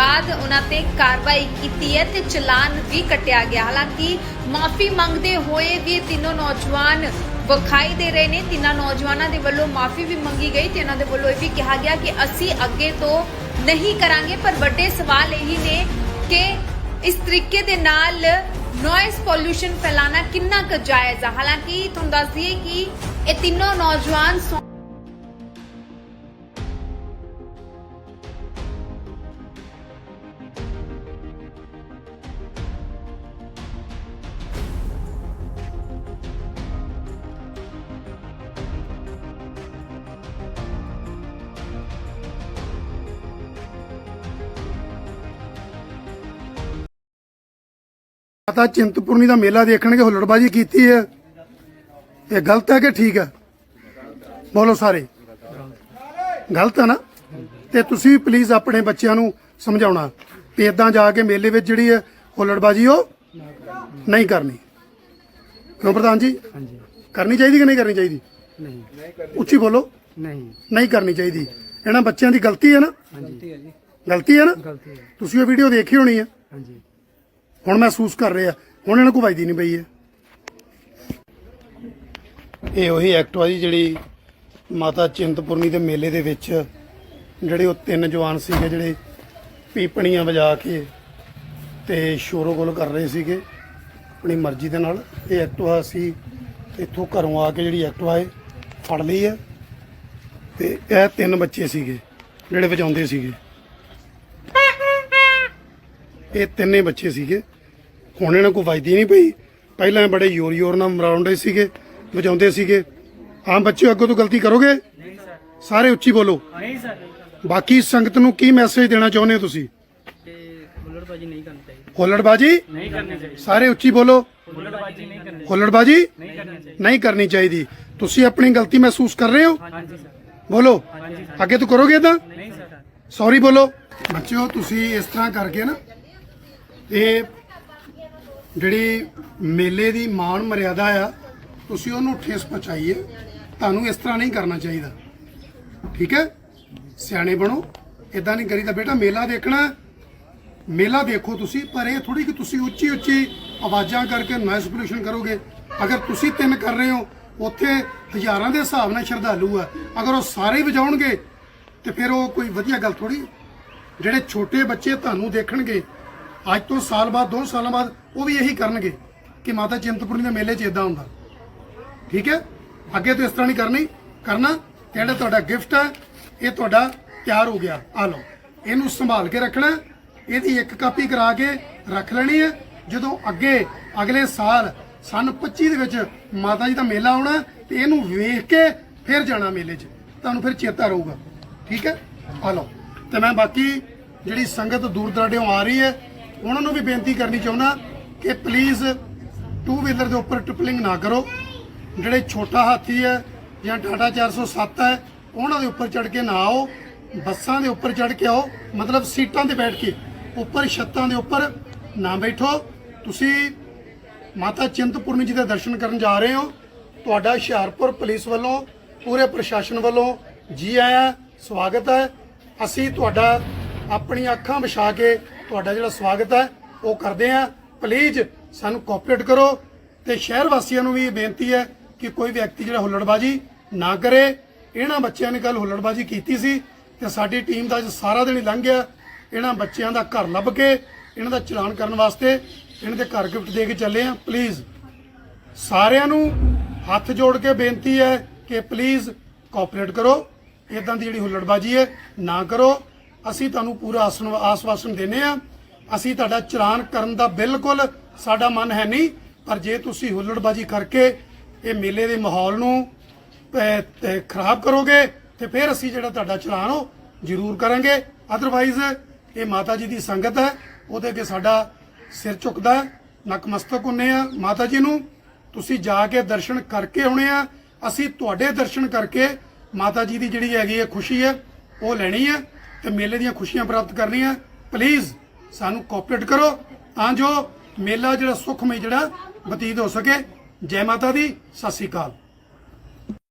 ਬਾਅਦ ਉਹਨਾਂ ਤੇ ਕਾਰਵਾਈ ਕੀਤੀ ਹੈ ਤੇ ਚਲਾਨ ਵੀ ਕੱਟਿਆ ਗਿਆ। ਹਾਲਾਂਕਿ ਮਾਫੀ ਮੰਗਦੇ ਹੋਏ ਵੀ ਇਹ ਤਿੰਨੋਂ ਨੌਜਵਾਨ ਵਿਖਾਈ ਦੇ ਰਹੇ ਨੇ। ਤਿੰਨਾਂ ਨੌਜਵਾਨਾਂ ਦੇ ਵੱਲੋਂ ਮਾਫੀ ਵੀ ਮੰਗੀ ਗਈ ਤੇ ਇਹਨਾਂ ਦੇ ਵੱਲੋਂ ਇਹ ਵੀ ਕਿਹਾ ਗਿਆ ਕਿ ਅਸੀਂ ਅੱਗੇ ਤੋਂ ਨਹੀਂ ਕਰਾਂਗੇ, ਪਰ ਵੱਡੇ ਸਵਾਲ ਇਹੀ ਨੇ ਕਿ ਇਸ ਤਰੀਕੇ ਦੇ ਨਾਲ ਨੋਇਸ ਪੋਲੂਸ਼ਨ ਫੈਲਾਣਾ ਕਿੰਨਾ ਕੁ ਜਾਇਜ਼ ਹੈ ਹਾਲਾਂਕਿ ਤੁਹਾਨੂੰ ਦੱਸ ਦਈਏ ਕਿ ਇਹ ਤਿੰਨੋਂ ਨੌਜਵਾਨ ਮਾਤਾ ਚਿੰਤਪੁਰਨੀ ਦਾ ਮੇਲਾ ਦੇਖਣਗੇ ਹੁੱਲੜਬਾਜੀ ਕੀਤੀ ਹੈ। ਇਹ ਗਲਤ ਹੈ ਕਿ ਠੀਕ ਹੈ? ਬੋਲੋ ਸਾਰੇ। ਗਲਤ ਹੈ ਨਾ? ਤੇ ਤੁਸੀਂ ਪਲੀਜ਼ ਆਪਣੇ ਬੱਚਿਆਂ ਨੂੰ ਸਮਝਾਉਣਾ। ਤੇ ਇਦਾਂ ਜਾ ਕੇ ਮੇਲੇ ਵਿੱਚ ਜਿਹੜੀ ਹੈ ਹੁੱਲੜਬਾਜੀ ਉਹ ਨਹੀਂ ਕਰਨੀ। ਕਿਉਂ ਪ੍ਰਧਾਨ ਜੀ? ਹਾਂਜੀ। ਕਰਨੀ ਚਾਹੀਦੀ ਕਿ ਨਹੀਂ ਕਰਨੀ ਚਾਹੀਦੀ? ਨਹੀਂ। ਉੱਚੀ ਬੋਲੋ। ਨਹੀਂ। ਨਹੀਂ ਕਰਨੀ ਚਾਹੀਦੀ। ਇਹਨਾਂ ਬੱਚਿਆਂ ਦੀ ਗਲਤੀ ਹੈ ਨਾ? ਗਲਤੀ ਹੈ ਨਾ? ਗਲਤੀ ਹੈ। ਤੁਸੀਂ ਉਹ ਵੀਡੀਓ ਦੇਖੀ ਹੋਣੀ ਹੈ। ਹਾਂਜੀ। ਹੁਣ ਮਹਿਸੂਸ ਕਰ ਰਹੇ ਆ ਹੁਣ ਇਹਨਾਂ ਨੂੰ ਵਜਦੀ ਨਹੀਂ ਪਈ ਹੈ। ਇਹ ਉਹੀ ਐਕਟਵਾ ਜੀ ਜਿਹੜੀ ਮਾਤਾ ਚਿੰਤਪੁਰਨੀ ਦੇ ਮੇਲੇ ਦੇ ਵਿੱਚ ਜਿਹੜੇ ਉਹ ਤਿੰਨ ਜਵਾਨ ਸੀਗੇ ਜਿਹੜੇ ਪੀਪਣੀਆਂ ਵਜਾ ਕੇ ਤੇ ਸ਼ੋਰੋ ਗੋਲ ਕਰ ਰਹੇ ਸੀਗੇ ਆਪਣੀ ਮਰਜ਼ੀ ਦੇ ਨਾਲ। ਇਹ ਐਕਟਵਾ ਅਸੀਂ ਇੱਥੋਂ ਘਰੋਂ ਆ ਕੇ ਜਿਹੜੀ ਐਕਟਿਵਾ ਹੈ ਫੜ ਲਈ ਹੈ। ਤੇ ਇਹ ਤਿੰਨ ਬੱਚੇ ਸੀਗੇ ਜਿਹੜੇ ਵਜਾਉਂਦੇ ਸੀਗੇ। ਇਹ ਤਿੰਨੇ ਬੱਚੇ ਸੀਗੇ। ਹੁਣ ਇਹਨਾਂ ਕੋਈ ਵਜਦੀ ਨਹੀਂ ਪਈ। ਪਹਿਲਾਂ ਬੜੇ ਯੋਰ ਯੋਰ ਨਾਲ ਮਰਾਉਂਦੇ ਸੀਗੇ ਵਜਾਉਂਦੇ ਸੀਗੇ। ਹਾਂ ਬੱਚਿਓ ਅੱਗੋਂ ਤੋਂ ਗਲਤੀ ਕਰੋਗੇ? ਨਹੀਂ ਸਰ। ਸਾਰੇ ਉੱਚੀ ਬੋਲੋ। ਨਹੀਂ ਸਰ। ਬਾਕੀ ਸੰਗਤ ਨੂੰ ਕੀ ਮੈਸੇਜ ਦੇਣਾ ਚਾਹੁੰਦੇ ਹੋ ਤੁਸੀਂ? ਹੁੱਲੜਬਾਜੀ ਨਹੀਂ ਕਰਨੀ ਚਾਹੀਦੀ। ਹੁੱਲੜਬਾਜੀ? ਨਹੀਂ ਕਰਨੀ ਚਾਹੀਦੀ। ਸਾਰੇ ਉੱਚੀ ਬੋਲੋ। ਹੁੱਲੜਬਾਜੀ ਨਹੀਂ ਕਰਨੀ ਹੁੱਲੜਬਾਜੀ? ਨਹੀਂ ਕਰਨੀ ਚਾਹੀਦੀ। ਨਹੀਂ ਕਰਨੀ ਚਾਹੀਦੀ। ਤੁਸੀਂ ਆਪਣੀ ਗਲਤੀ ਮਹਿਸੂਸ ਕਰ ਰਹੇ ਹੋ? ਹਾਂਜੀ ਸਰ। ਬੋਲੋ। ਅੱਗੇ ਤੋਂ ਕਰੋਗੇ ਤਾਂ ਨਹੀਂ ਸਰ। ਸੌਰੀ ਬੋਲੋ। ਬੱਚਿਓ ਤੁਸੀਂ ਇਸ ਤਰ੍ਹਾਂ ਕਰਕੇ ਨਾ ਇਹ ਜਿਹੜੀ ਮੇਲੇ ਦੀ ਮਾਣ ਮਰਿਆਦਾ ਆ, ਤੁਸੀਂ ਉਹਨੂੰ ਠੇਸ ਪਹੁੰਚਾਈਏ। ਤੁਹਾਨੂੰ ਇਸ ਤਰ੍ਹਾਂ ਨਹੀਂ ਕਰਨਾ ਚਾਹੀਦਾ। ਠੀਕ ਹੈ? ਸਿਆਣੇ ਬਣੋ। ਇਦਾਂ ਨਹੀਂ ਕਰੀਦਾ। ਬੇਟਾ, ਮੇਲਾ ਦੇਖਣਾ ਮੇਲਾ ਦੇਖੋ ਤੁਸੀਂ, ਪਰ ਇਹ ਥੋੜੀ ਕਿ ਤੁਸੀਂ ਉੱਚੀ ਉੱਚੀ ਆਵਾਜ਼ਾਂ ਕਰਕੇ ਨੋਇਸ ਪੋਲੂਸ਼ਨ ਕਰੋਗੇ। ਅਗਰ ਤੁਸੀਂ ਤਿੰਨ ਕਰ ਰਹੇ ਹੋ, ਉੱਥੇ ਹਜ਼ਾਰਾਂ ਦੇ ਹਿਸਾਬ ਨਾਲ ਸ਼ਰਧਾਲੂ ਆ। ਅਗਰ ਉਹ ਸਾਰੇ ਹੀ ਵਜਾਉਣਗੇ, ਤੇ ਫਿਰ ਉਹ ਕੋਈ ਵਧੀਆ ਗੱਲ ਥੋੜੀ ਜਿਹੜੇ ਛੋਟੇ ਬੱਚੇ ਤੁਹਾਨੂੰ ਦੇਖਣਗੇ ਅੱਜ ਤੋਂ ਸਾਲ ਬਾਅਦ 2 ਸਾਲਾਂ ਬਾਅਦ ਉਹ ਵੀ ਇਹੀ ਕਰਨਗੇ ਕਿ ਮਾਤਾ ਚਿੰਤਪੁਰਨੀ ਦੇ ਮੇਲੇ 'ਚ ਇਦਾਂ ਹੁੰਦਾ। ਠੀਕ ਹੈ? ਅੱਗੇ ਤੋਂ ਇਸ ਤਰ੍ਹਾਂ ਨਹੀਂ ਕਰਨੀ। ਕਰਨਾ ਤੇ ਜਿਹੜਾ ਤੁਹਾਡਾ ਗਿਫਟ ਹੈ, ਇਹ ਤੁਹਾਡਾ ਤਿਆਰ ਹੋ ਗਿਆ। ਆ ਲਓ, ਇਹਨੂੰ ਸੰਭਾਲ ਕੇ ਰੱਖਣਾ ਇਹਦੀ ਇੱਕ ਕਾਪੀ ਕਰਾ ਕੇ ਰੱਖ ਲੈਣੀ ਹੈ। ਜਦੋਂ ਅੱਗੇ ਅਗਲੇ ਸਾਲ ਸਨ 25 ਦੇ ਵਿੱਚ ਮਾਤਾ ਜੀ ਦਾ ਮੇਲਾ ਆਉਣਾ ਤੇ ਇਹਨੂੰ ਵੇਖ ਕੇ ਫਿਰ ਜਾਣਾ ਮੇਲੇ 'ਚ। ਤੁਹਾਨੂੰ ਫਿਰ ਚੇਤਾ ਰਹੂਗਾ। ਠੀਕ ਹੈ? ਆ ਲਓ, ਤੇ ਮੈਂ ਬਾਕੀ ਜਿਹੜੀ ਸੰਗਤ ਦੂਰ ਦਰਾਡਿਓਂ ਆ ਰਹੀ ਹੈ ਉਹਨਾਂ ਨੂੰ ਵੀ ਬੇਨਤੀ ਕਰਨੀ ਚਾਹੁੰਦਾ ਕਿ ਪਲੀਜ਼ ਟੂ ਵੀਲਰ ਦੇ ਉੱਪਰ ਟ੍ਰਿਪਲਿੰਗ ਨਾ ਕਰੋ। ਜਿਹੜੇ ਛੋਟਾ ਹਾਥੀ ਹੈ ਜਾਂ ਟਾਟਾ 407 ਹੈ, ਉਹਨਾਂ ਦੇ ਉੱਪਰ ਚੜ ਕੇ ਨਾ ਆਓ। ਬੱਸਾਂ ਦੇ ਉੱਪਰ ਚੜ ਕੇ ਆਓ। ਮਤਲਬ ਸੀਟਾਂ ਤੇ ਬੈਠ ਕੇ। ਉੱਪਰ ਛੱਤਾਂ ਦੇ ਉੱਪਰ ਨਾ ਬੈਠੋ। ਤੁਸੀਂ ਮਾਤਾ ਚਿੰਤਪੁਰਨੀ ਜੀ ਦੇ ਦਰਸ਼ਨ ਕਰਨ ਜਾ ਰਹੇ ਹੋ। ਤੁਹਾਡਾ ਹੁਸ਼ਿਆਰਪੁਰ ਪੁਲਿਸ ਵੱਲੋਂ, ਪੂਰੇ ਪ੍ਰਸ਼ਾਸਨ ਵੱਲੋਂ ਜੀ ਆਇਆਂ, ਸਵਾਗਤ ਹੈ। ਅਸੀਂ ਤੁਹਾਡਾ ਆਪਣੀਆਂ ਅੱਖਾਂ ਵਿਛਾ ਕੇ ਤੁਹਾਡਾ ਜਿਹੜਾ ਸਵਾਗਤ ਹੈ, ਉਹ ਕਰਦੇ ਹਾਂ। ਪਲੀਜ਼ ਸਾਨੂੰ ਕੋਆਪਰੇਟ ਕਰੋ ਤੇ ਸ਼ਹਿਰ ਵਾਸੀਆਂ ਨੂੰ ਵੀ ਇਹ ਬੇਨਤੀ ਹੈ ਕਿ ਕੋਈ ਵਿਅਕਤੀ ਜਿਹੜਾ ਹੁੱਲੜਬਾਜੀ ਨਾ ਕਰੇ। ਇਹਨਾਂ ਬੱਚਿਆਂ ਨੇ ਕੱਲ ਹੁੱਲੜਬਾਜੀ ਕੀਤੀ ਸੀ ਤੇ ਸਾਡੀ ਟੀਮ ਦਾ ਅੱਜ ਸਾਰਾ ਦਿਨ ਹੀ ਲੰਘ ਗਿਆ। ਇਹਨਾਂ ਬੱਚਿਆਂ ਦਾ ਘਰ ਲੱਭ ਕੇ ਇਹਨਾਂ ਦਾ ਚਲਾਨ ਕਰਨ ਵਾਸਤੇ ਇਹਨਾਂ ਦੇ ਘਰ ਗਿਫਟ ਦੇ ਕੇ ਚੱਲੇ ਆ ਪਲੀਜ਼ ਸਾਰਿਆਂ ਨੂੰ ਹੱਥ ਜੋੜ ਕੇ ਬੇਨਤੀ ਹੈ ਕਿ ਪਲੀਜ਼ ਕੋਆਪਰੇਟ ਕਰੋ। ਇਦਾਂ ਦੀ ਜਿਹੜੀ ਹੁੱਲੜਬਾਜੀ ਹੈ, ਨਾ ਕਰੋ। ਅਸੀਂ ਤੁਹਾਨੂੰ ਪੂਰਾ ਆਸਨ ਆਸਵਾਸਨ ਦਿੰਨੇ ਆ ਅਸੀਂ ਤੁਹਾਡਾ ਚਲਾਨ ਕਰਨ ਦਾ ਬਿਲਕੁਲ ਸਾਡਾ ਮਨ ਹੈ ਨਹੀਂ। ਪਰ ਜੇ ਤੁਸੀਂ ਹੁੱਲੜਬਾਜੀ ਕਰਕੇ ਇਹ ਮੇਲੇ ਦੇ ਮਾਹੌਲ ਨੂੰ ਖਰਾਬ ਕਰੋਗੇ, ਤੇ ਫਿਰ ਅਸੀਂ ਜਿਹੜਾ ਤੁਹਾਡਾ ਚਲਾਨ ਉਹ ਜ਼ਰੂਰ ਕਰਾਂਗੇ। ਅਦਰਵਾਈਜ਼ ਇਹ ਮਾਤਾ ਜੀ ਦੀ ਸੰਗਤ ਹੈ। ਉਹਦੇ ਅੱਗੇ ਸਾਡਾ ਸਿਰ ਝੁਕਦਾ ਨਕਮਸਤਕ ਹੁੰਨੇ ਆ ਮਾਤਾ ਜੀ ਨੂੰ। ਤੁਸੀਂ ਜਾ ਕੇ ਦਰਸ਼ਨ ਕਰਕੇ ਆਉਣੇ ਆ। ਅਸੀਂ ਤੁਹਾਡੇ ਦਰਸ਼ਨ ਕਰਕੇ ਮਾਤਾ ਜੀ ਦੀ ਜਿਹੜੀ ਹੈਗੀ ਹੈ ਖੁਸ਼ੀ ਹੈ, ਉਹ ਲੈਣੀ ਹੈ। ਤੇ ਮੇਲੇ ਦੀਆਂ ਖੁਸ਼ੀਆਂ ਪ੍ਰਾਪਤ ਕਰਨੀਆਂ। ਪਲੀਜ਼ ਸਾਨੂੰ ਕੋਆਪਰੇਟ ਕਰੋ, ਤਾਂ ਜੋ ਮੇਲਾ ਜਿਹੜਾ ਸੁਖਮਈ ਜਿਹੜਾ ਬਤੀਤ ਹੋ ਸਕੇ। ਜੈ ਮਾਤਾ ਦੀ, ਸਤਿ ਸ੍ਰੀ ਅਕਾਲ।